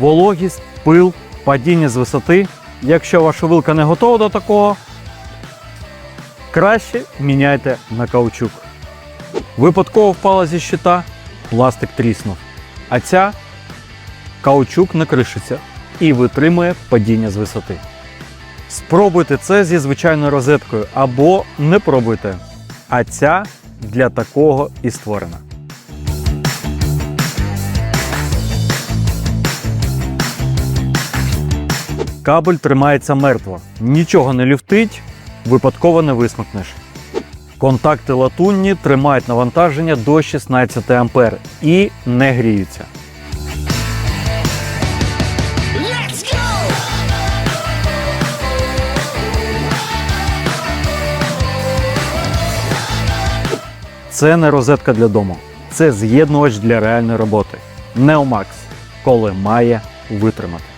вологість, пил, падіння з висоти. Якщо ваша вилка не готова до такого, краще міняйте на каучук. Випадково впала зі щита, пластик тріснув. А ця каучук не кришиться і витримує падіння з висоти. Спробуйте це зі звичайною розеткою або не пробуйте. А ця для такого і створена. Кабель тримається мертво, нічого не люфтить, випадково не висмикнеш. Контакти латунні тримають навантаження до 16 А і не гріються. Це не розетка для дому, це з'єднувач для реальної роботи. Neomax, коли має витримати.